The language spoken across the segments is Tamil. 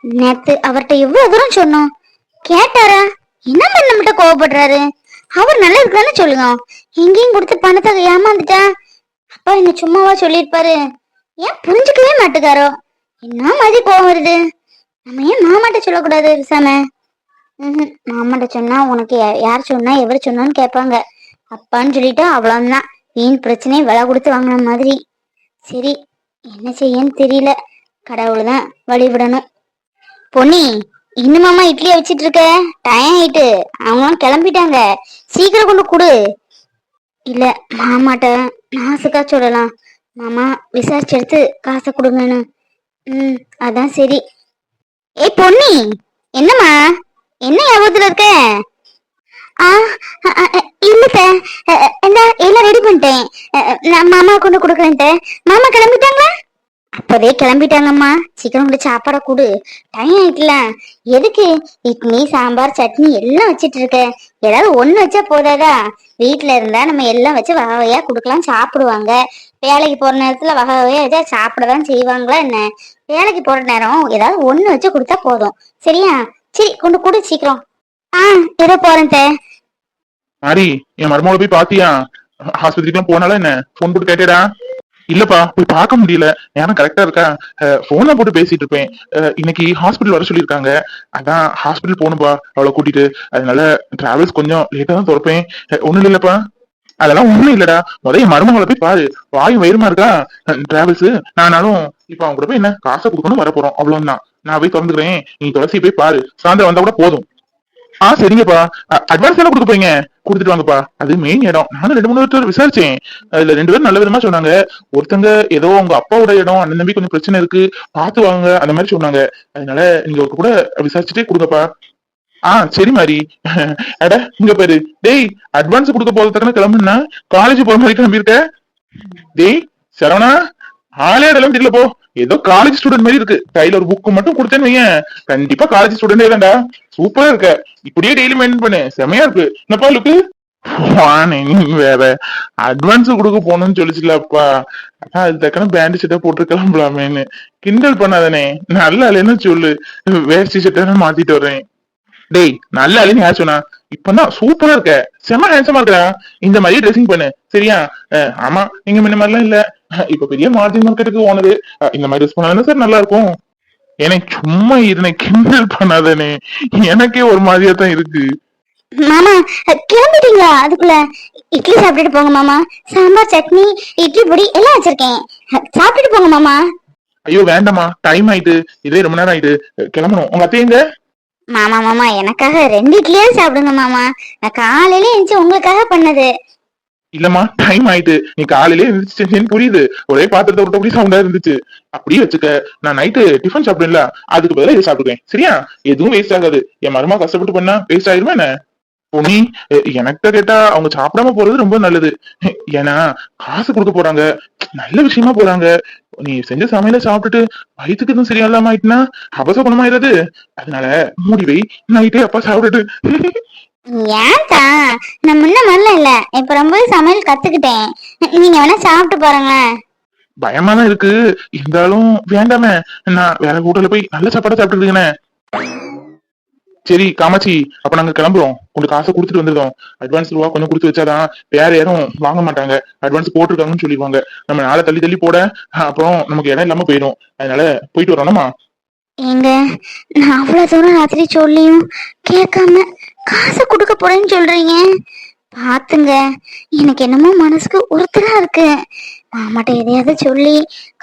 நேத்து அவர்கிட்ட எவ்வளவு தூரம் சொன்னோம். கேட்டாரா? என்ன பண்ண நம்மகிட்ட கோவப்படுறாரு? அவர் நல்லா இருக்கான்னு சொல்லுங்க. எங்கேயும் கொடுத்து பணத்தை ஏமாந்துட்டா? அப்பா என்ன சும்மாவா சொல்லியிருப்பாரு? ஏன் புரிஞ்சுக்கவே மாட்டுக்காரோ? என்ன மாதிரி கோவம் வருது? நம்ம ஏன் மாமாட்ட சொல்லக்கூடாது விசாம? ம்ஹும். மாமாட்ட சொன்னா உனக்கு யா- யார் சொன்னா எவர் சொன்னான்னு கேட்பாங்க. அப்பான்னு சொல்லிட்டா அவ்வளவுதான். வீண் பிரச்சனையை விலை கொடுத்து வாங்கின மாதிரி? சரி என்ன செய்யன்னு தெரியல. கடவுள் தான் வழிவிடணும் பொன்னி இன்னுமாமா இட்லியை வச்சிட்டு இருக்க டைம் ஆயிட்டு அவங்களாம் கிளம்பிட்டாங்க. சீக்கிரம் கொண்டு கொடு. இல்ல மாமாட்ட மாசுக்கா சொல்லலாம். மாமா விசாரிச்சு எடுத்து காசை கொடுங்கன்னு. ம் அதான் சரி. ஏய் பொன்னி என்னம்மா? என்ன ஞாபகத்துல இருக்க? ஆ அ, எல்லாம் ரெடி பண்ணிட்டேன். நான் மாமா கொண்டு கொடுக்குறேன்ட்டு. மாமா கிளம்பிட்டாங்களா? இப்பவே கிளம்பிட்டாங்கம்மா. சீக்கிரம் கொண்டு சாப்பாடை கொடு. டைம் ஆயிட்டுல. எதுக்கு? இட்லி சாம்பார் சட்னி எல்லாம் வச்சிட்டு இருக்க. ஏதாவது ஒண்ணு வச்சா போதாதா? வீட்டுல இருந்தா நம்ம எல்லாம் வச்சு வகை வகையா கொடுக்கலாம் சாப்பிடுவாங்க. வேலைக்கு போற நேரத்துல வகை வகையா வச்சா சாப்பிடதான் செய்வாங்களா என்ன? வேலைக்கு போற நேரம் ஏதாவது ஒண்ணு வச்சு கொடுத்தா போதும். சரியா? சரி கொண்டு கொடு சீக்கிரம். ஆ ஏதோ போறேன் தே. மாரி என் மருமகளை போய் பாத்தியா? ஆஸ்பத்திரிக்கு போனாலும் என்ன? போன் போட்டு கேட்டேடா. இல்லப்பா போய் பார்க்க முடியல. ஏன்னா கரெக்டா இருக்கா? போன்ல போட்டு பேசிட்டு இருப்பேன். இன்னைக்கு ஹாஸ்பிட்டல் வர சொல்லியிருக்காங்க. அதான் ஹாஸ்பிட்டல் போகணும்பா அவளை கூட்டிட்டு. அதனால டிராவல்ஸ் கொஞ்சம் லேட்டா தான் திறப்பேன். அஹ், ஒண்ணும் இல்லப்பா அதெல்லாம் ஒண்ணும் இல்லடா. முதல்ல மருமகளை போய் பாரு. வாய் வயிறுமா இருக்கா? டிராவல்ஸ் நானாலும் இப்ப அவங்க கூட போய் என்ன காசை கொடுக்கணும் வர போறோம் அவ்வளவுதான். நான் போய் திறந்துக்கிறேன். நீ துளசி போய் பாரு. சாயந்தரம் வந்தா கூட போதும். ஆ சரிங்கப்பா. அட்வான்ஸ் எல்லாம் கொடுக்க போறீங்க? கொடுத்துட்டு வாங்கப்பா. அது மெயின் இடம். நானும் ரெண்டு மூணு பேர் விசாரிச்சேன். அதுல ரெண்டு பேரும் நல்ல விதமா சொன்னாங்க. ஒருத்தங்க ஏதோ உங்க அப்பாவோட இடம் அண்ணன் தம்பி கொஞ்சம் பிரச்சனை இருக்கு. பார்த்து வாங்க அந்த மாதிரி சொன்னாங்க. அதனால நீங்க ஒரு கூட விசாரிச்சுட்டே கொடுங்கப்பா. ஆ சரி மாதிரி அட இங்க பாரு. டேய் அட்வான்ஸ் கொடுக்க போறதுக்கான கிளம்புனா? காலேஜ் போற மாதிரி கிளம்பியிருக்க? டேய் சரவணா ஆளே அதெல்லாம் தெரியல போ. ஏதோ காலேஜ் ஸ்டூடெண்ட் மாதிரி இருக்கு. கையில ஒரு புக் மட்டும் கொடுத்தேன்னு வையேன். கண்டிப்பா காலேஜ் ஸ்டூடெண்டே தான்டா. சூப்பரா இருக்க. இப்படியே டெய்லி மெயின்டைன் பண்ணு. செமையா இருக்கு. என்னப்பா லுக்கு? வேற. அட்வான்ஸ் கொடுக்க போகணும்னு சொல்லிச்சுலப்பா. அதான் அது தக்கன பேண்ட் ஷர்ட்டை போட்டு கிளம்பலாமேன்னு கிண்டல் பண்ணாதானே. நல்ல ஆளுன்னு சொல்லு. வேஸ்டி ஷர்ட்டை மாத்திட்டு வர்றேன். டேய் நல்ல அலைன்னு யார் சொன்னா? இப்பதான் சூப்பரா இருக்க. செம ஹேண்ட்ஸமா இருக்கா இந்த மாதிரி ட்ரெஸ்ஸிங் பண்ணு. சரியா? ஆமா. நீங்க முன்ன மாதிரிலாம் இல்ல. இப்ப பெரிய மார்ஜின் மார்க்கெட்டுக்கு ஓனரு இந்த மாதிரி ட்ரெஸ் பண்ணா சார் நல்லா இருக்கும் எனக்கு சும்மா இருந்தேன் கிண்டல் பண்ணாதானே. எனக்கே ஒரு மாதிரியா தான் இருக்கு. மாமா கிளம்பிட்டீங்களா? அதுக்குள்ள இட்லி சாப்பிட்டுட்டு போங்க மாமா. சாம்பார் சட்னி இட்லி பொடி எல்லாம் வச்சிருக்கேன். சாப்பிட்டுட்டு போங்க மாமா. ஐயோ வேண்டாம்மா. டைம் ஆயிட்டு. இதே ரொம்ப நேரம் ஆயிட்டு. கிளம்பணும். உங்க அத்தை எங்க? மாமா மாமா எனக்காக ரெண்டு இட்லியாவது சாப்பிடுங்க மாமா. நான் காலையில எழுந்துச்சு உங்களுக்காக பண்ணது. இல்லம்மா டைம் ஆயிட்டு. நீ காலையிலே இருந்துச்சு புரியுது. ஒரே பாத்திரத்தை விட்ட அப்படி சவுண்டா இருந்துச்சு. அப்படியே வச்சுக்க நான் நைட்டு டிஃபன் சாப்பிடுல அதுக்கு பதிலா இதை சாப்பிடுவேன். சரியா? எதுவும் வேஸ்ட் ஆகாது. என் மருமா கஷ்டப்பட்டு பண்ணா வேஸ்ட் ஆயிருமா என்ன? பொன்னி எனக்கு கேட்டா அவங்க சாப்பிடாம போறது ரொம்ப நல்லது. ஏன்னா காசு கொடுக்க போறாங்க. நல்ல விஷயமா போறாங்க. நீ செஞ்ச சமையல சாப்பிட்டுட்டு வயிற்றுக்கு எதுவும் சரியா இல்லாம ஆயிட்டுனா அபசகுணமாயிராது. அதனால மூடி வை. நைட்டே அப்பா சாப்பிட்டுட்டு. ஏன்டா? நான் முன்ன மாதிரிலாம் இல்ல. இப்ப ரொம்பவே சமையல் கத்துக்கிட்டேன். நீங்க வேணா சாப்பிட்டு பாருங்களேன். பயமா தான் இருக்கு. இருந்தாலும் வேண்டாமே. நான் வேற ஹோட்டல்ல போய் நல்ல சாப்பாடா சாப்பிட்டுருக்கேனே சரி காமாட்சி அப்ப நாங்க கிளம்புறோம். கொஞ்சம் காசை கொடுத்துட்டு வந்துருக்கோம். அட்வான்ஸ் ரூபா கொஞ்சம் கொடுத்து வச்சாதான் வேற யாரும் வாங்க மாட்டாங்க. அட்வான்ஸ் போட்டிருக்காங்கன்னு சொல்லிடுவாங்க. நம்ம நாளை தள்ளி தள்ளி போட அப்புறம் நமக்கு இடம் இல்லாம போயிடும். அதனால போயிட்டு வரோம்மா ஏங்க நான் அவ்வளவு தூரம் ராத்திரி சொல்லியும் கேட்காம காசை கொடுக்க போறேன்னு சொல்றீங்க? பாத்துங்க. எனக்கு என்னமோ மனசுக்கு ஒருத்தரா இருக்கு. மாமாட்ட எதையாவது சொல்லி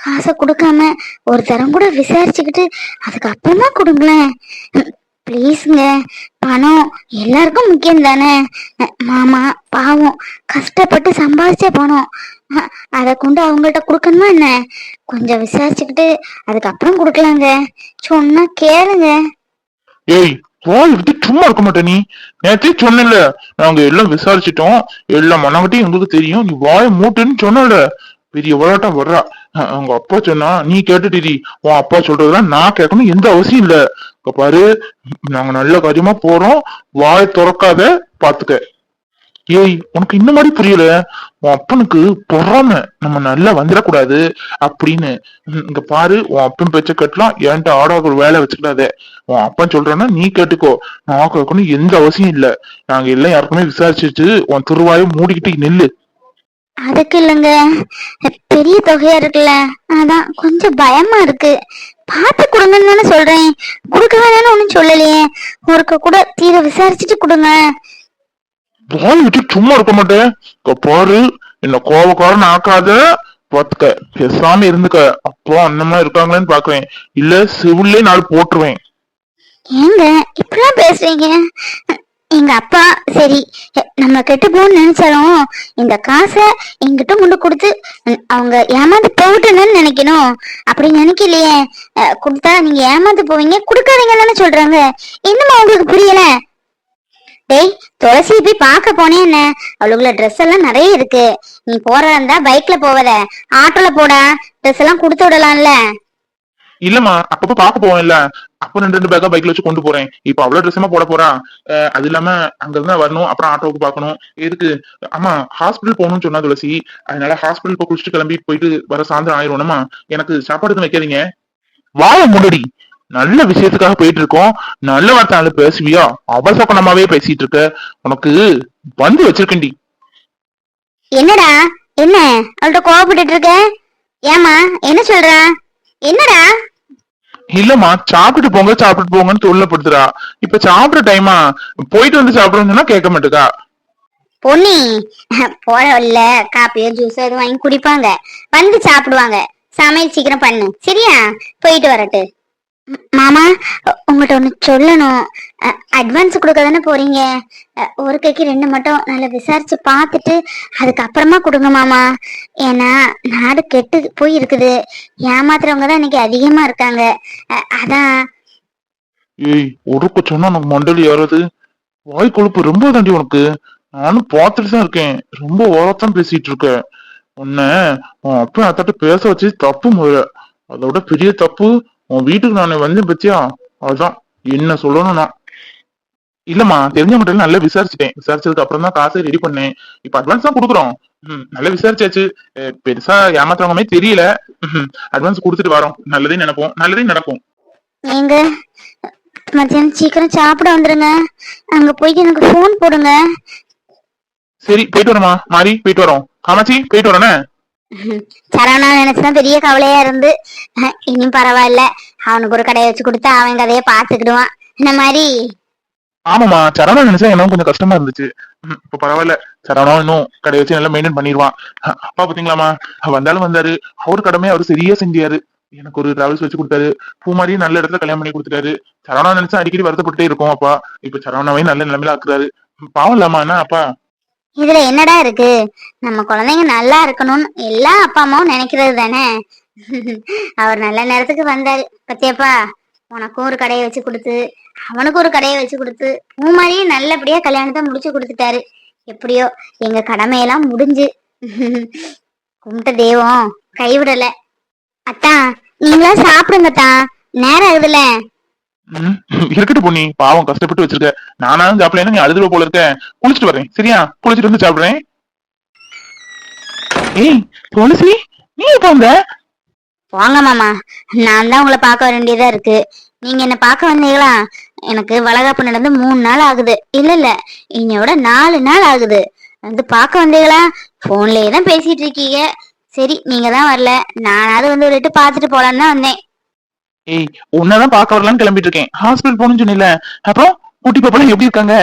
காசை கொடுக்காம ஒரு தரம் கூட விசாரிச்சுக்கிட்டு அதுக்கப்புறமா கொடுங்களேன். ப்ளீஸுங்க. பணம் எல்லாருக்கும் முக்கியம் தானே மாமா பாவம். கஷ்டப்பட்டு சம்பாதிச்ச பணம். அதை கொண்டு அவங்கள்ட்ட கொடுக்கணுமா என்ன? கொஞ்சம் விசாரிச்சுக்கிட்டு அதுக்கப்புறம் கொடுக்கலாங்க. சொன்னா கேளுங்க. ஏய் வாய் விட்டு சும்மா இருக்க மாட்டேன் நீ. நேற்றே சொன்னல நாங்க எல்லாம் விசாரிச்சிட்டோம். எல்லாம் மனவட்டையும் எங்களுக்கு தெரியும். நீ வாய மூட்டுன்னு சொன்னல பெரிய விளையாட்டம் வர்றா. அஹ் உங்க அப்பா சொன்னா நீ கேட்டுட்டு உன் அப்பா சொல்றதெல்லாம் நான் கேட்கணும். எந்த அவசியம் இல்ல. பாரு நாங்க நல்ல காரியமா போறோம். வாய் திறக்காத பாத்துக்க. ஏய் உனக்கு இந்த மாதிரி புரியல. உன் அப்பனுக்கு பொறாம. நம்ம நல்லா வந்துடக்கூடாது அப்படின்னு. இங்க பாரு உன் அப்பன் பேச்ச கட்டலாம் என்கிட்ட ஆடாக ஒரு வேலை வச்சுக்கிடாத. உன் அப்பன் சொல்றேன்னா நீ கேட்டுக்கோ. நான் கேட்கணும் எந்த அவசியம் இல்ல. நாங்க எல்லாம் யாருக்குமே விசாரிச்சுட்டு உன் திருவாயை மூடிக்கிட்டு நெல்லு. அதுக்கு இல்லைங்க. பெரிய தொகையா இருக்குல்ல. அதான் கொஞ்சம் பயமா இருக்கு. பார்த்து கொடுங்கன்னு தானே சொல்றேன். கொடுக்க வேணாம்னு ஒன்றும் சொல்லலையே. ஒருக்க கூட தீர விசாரிச்சுட்டு கொடுங்க. வாய் விட்டு சும்மா இருக்க மாட்டேன். பாரு என்ன கோபக்காரன் ஆக்காத. பாத்துக்க பேசாம இருந்துக்க. அப்போ அண்ணமா இருக்காங்களேன்னு பாக்குறேன் இல்ல சிவில்லே நாள் போட்டுருவேன். ஏங்க இப்படிலாம் பேசுறீங்க? எங்க அப்பா சரி நம்ம கெட்டு போகணும்னு நினைச்சாலும் இந்த காசை எங்கிட்ட கொண்டு கொடுத்து அவங்க ஏமாந்து போகட்டுன்னு நினைக்கணும். அப்படி நினைக்கலையே. கொடுத்தா நீங்க ஏமாந்து போவீங்க கொடுக்காதீங்க தானே சொல்றாங்க. என்னமா உங்களுக்கு புரியல? டேய் துளசி போய் பார்க்க போனே என்ன? அவளுக்குள்ள ட்ரெஸ் எல்லாம் நிறைய இருக்கு. நீ போறதா இருந்தா பைக்ல போவத ஆட்டோல போடா. ட்ரெஸ் எல்லாம் கொடுத்து விடலாம்ல. இல்லம்மா அப்பப்ப பாக்க போவேன்ல. அப்ப ரெண்டு ரெண்டு பேக்கா பைக்ல வச்சு கொண்டு போறேன். இப்ப அவ்வளவு ட்ரெஸ்ஸமா போட போறா. அது இல்லாம அங்க இருந்தா வரணும். அப்புறம் ஆட்டோவுக்கு பாக்கணும் எதுக்கு? அம்மா ஹாஸ்பிட்டல் போகணும்னு சொன்னா துளசி. அதனால ஹாஸ்பிட்டல் போய் குளிச்சுட்டு கிளம்பி போயிட்டு வர சாயந்தரம் ஆயிரும்மா எனக்கு சாப்பாடு எதுவும் வைக்காதீங்க. வாய முன்னாடி நல்ல விஷயத்துக்காக போயிட்டு இருக்கோம் நல்ல வார்த்தை பேசுவியா? அவசரப்பணமாவே பேசிட்டு இருக்க உனக்கு வந்து வச்சிருக்கேன்டி. என்னடா? என்ன? அவள்கிட்ட கோவப்பட்டுட்டு இருக்க ஏமா என்ன சொல்ற? என்னடா? இல்லம்மா சாப்பிட்டு போங்க சாப்பிட்டு போங்கன்னு தொல்லப்படுத்துறா. இப்ப சாப்பிடுற டைமா போயிட்டு வந்து சாப்பிடுறோம்னு சொன்னா கேட்க மாட்டேக்கா? பொன்னி போற வழியில காப்பியோ ஜூஸோ எதுவும் வாங்கி குடிப்பாங்க. வந்து சாப்பிடுவாங்க. சமையல் சீக்கிரம் பண்ணு. சரியா? போயிட்டு வரட்டு. மாமா உங்கள்கிட்ட ஒன்று ஒண்ணு சொல்லணும். அட்வான்ஸ் கொடுக்க தானே போறீங்க? ஒரு கைக்கு ரெண்டு மட்டும் நல்லா விசாரிச்சு பார்த்துட்டு அதுக்கப்புறமா கொடுங்க மாமா. ஏன்னா நாடு கெட்டு போய் இருக்குது. ஏமாத்துறவங்க தான் இன்னைக்கு அதிகமா இருக்காங்க. அதான். ஏய் ஒருக்க சொன்னா உனக்கு மண்டல் ஏறது. வாய் கொழுப்பு ரொம்ப தாண்டி உனக்கு. நானும் பார்த்துட்டு தான் இருக்கேன். ரொம்ப ஓரத்தான் பேசிட்டு இருக்க. உன்ன உன் அப்பா அத்தாட்ட பேச வச்சு தப்பு முதல்ல அதோட பெரிய தப்பு உன் வீட்டுக்கு நான் வந்தேன் பத்தியா? அதுதான் என்ன சொல்லணும் நான். இல்லம்மா தெரிஞ்சவங்கிட்ட நல்லா விசாரிச்சுட்டேன். விசாரிச்சதுக்கு அப்புறம் தான் காசை ரெடி பண்ணேன். இப்ப அட்வான்ஸ் தான் கொடுக்குறோம். நல்லா விசாரிச்சாச்சு. பெருசா ஏமாத்துறவங்க மாதிரி தெரியல அட்வான்ஸ் கொடுத்துட்டு வரோம். நல்லதே நினைப்போம். நல்லதே நடக்கும். ஏங்க மத்தியானம் சீக்கிரம் சாப்பிட வந்துருங்க. அங்க போயிட்டு எனக்கு ஃபோன் போடுங்க. சரி போயிட்டு வரோமா மாறி போயிட்டு வரோம். காமாச்சி போயிட்டு வரேனே? சரவணா நினைச்சுதான் பெரிய கவலையா இருந்து இனியும் பரவாயில்ல. அவனுக்கு ஒரு கடையை வச்சு கொடுத்தா அவன் கதையை பாத்துக்கிடுவான் இந்த மாதிரி. ஆமாமா சரவணா நினைச்சா எனக்கு கொஞ்சம் கஷ்டமா இருந்துச்சு. இப்ப பரவாயில்ல. சரவணா இன்னும் கடையை வச்சு நல்லா மெயின்டைன் பண்ணிடுவான். அப்பா பாத்தீங்களாமா வந்தாலும் வந்தாரு. அவர் கடமையை அவர் சரியா செஞ்சாரு. எனக்கு ஒரு டிராவல்ஸ் வச்சு கொடுத்தாரு. பூ மாதிரி நல்ல இடத்துல கல்யாணம் பண்ணி கொடுத்துட்டாரு. சரவணா நினைச்சா அடிக்கடி வருத்தப்பட்டே இருக்கும் அப்பா. இப்ப சரவணாவையும் நல்ல நிலைமையில ஆக்குறாரு. பாவம் இல்லாமா என்ன அப்பா? இதுல என்னடா இருக்கு? நம்ம குழந்தைங்க நல்லா இருக்கணும்னு எல்லா அப்பா அம்மாவும் நினைக்கிறது தானே? அவர் நல்ல நேரத்துக்கு வந்தாரு. பத்தியப்பா உனக்கும் ஒரு கடையை வச்சு கொடுத்து அவனுக்கு ஒரு கடையை வச்சு கொடுத்து உன் மாதிரியே நல்லபடியா கல்யாணத்தை முடிச்சு கொடுத்துட்டாரு. எப்படியோ எங்க கடமையெல்லாம் முடிஞ்சு. கும்பிட்ட தெய்வம் கைவிடல. அத்தா நீங்களா சாப்பிடுங்கத்தா. நேரம் ஆகுதுல இருக்கட்டும் பொண்ணி பாவம் கஷ்டப்பட்டு வச்சிருக்க. நானாலும் சாப்பிடல நீ அழுதுல போல இருக்க. குளிச்சுட்டு வரேன் சரியா? குளிச்சுட்டு வந்து சாப்பிடுறேன். ஏய் துளசி நீ எப்ப வந்த? போங்க மாமா. நான் தான் உங்களை பார்க்க வேண்டியதா இருக்கு. நீங்க என்ன பார்க்க வந்தீங்களா? எனக்கு வளகாப்பு நடந்து மூணு நாள் ஆகுது. இல்ல இல்ல. இன்னையோட நாலு நாள் ஆகுது. வந்து பார்க்க வந்தீங்களா? போன்லயே தான் பேசிட்டு இருக்கீங்க. சரி நீங்க தான் வரல. நானாவது வந்து விட்டு பாத்துட்டு பார்த்துட்டு போலான்னு தான் வந்தேன். ஏய் உன்னதான் பார்க்க வரலாம்னு கிளம்பிட்டு இருக்கேன் ஹாஸ்பிட்டல் போகணும்னு சொன்னில அப்புறம் குட்டி பாப்பாலாம் எப்படி இருக்காங்க?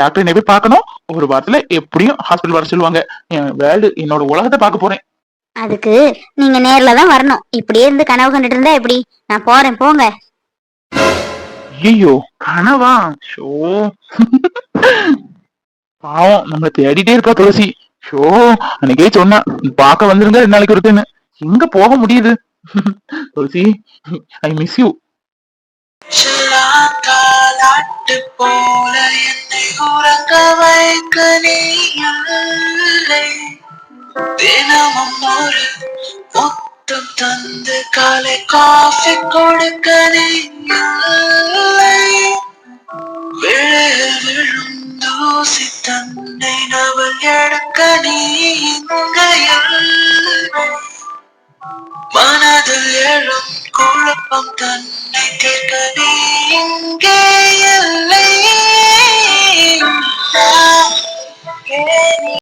டாக்டர் என்ன போய் பார்க்கணும். ஒரு வாரத்துல எப்படியும் ஹாஸ்பிட்டல் வர சொல்லுவாங்க. என் வேர்ல்டு என்னோட உலகத்தை பார்க்க போறேன். அதுக்கு நீங்க நேர்ல தான் வரணும். இப்படியே இருந்து கனவு கண்டுட்டு இருந்தா எப்படி? நான் போறேன் போங்க. ஐயோ கனவா? ஷோ. பாவம் நம்மள தேடிட்டே இருக்கா துளசி. ஷோ அன்னைக்கே சொன்னா பார்க்க வந்துருங்க ரெண்டு நாளைக்கு இருக்குன்னு எங்க போக முடியுது? துளசி ஐ மிஸ் யூ நாட்டு போல என்னை உறங்க வைக்க நீ தினமும் ஒரு முத்தம் தந்து காலை காஃபி கொடுக்க நீ இல்லை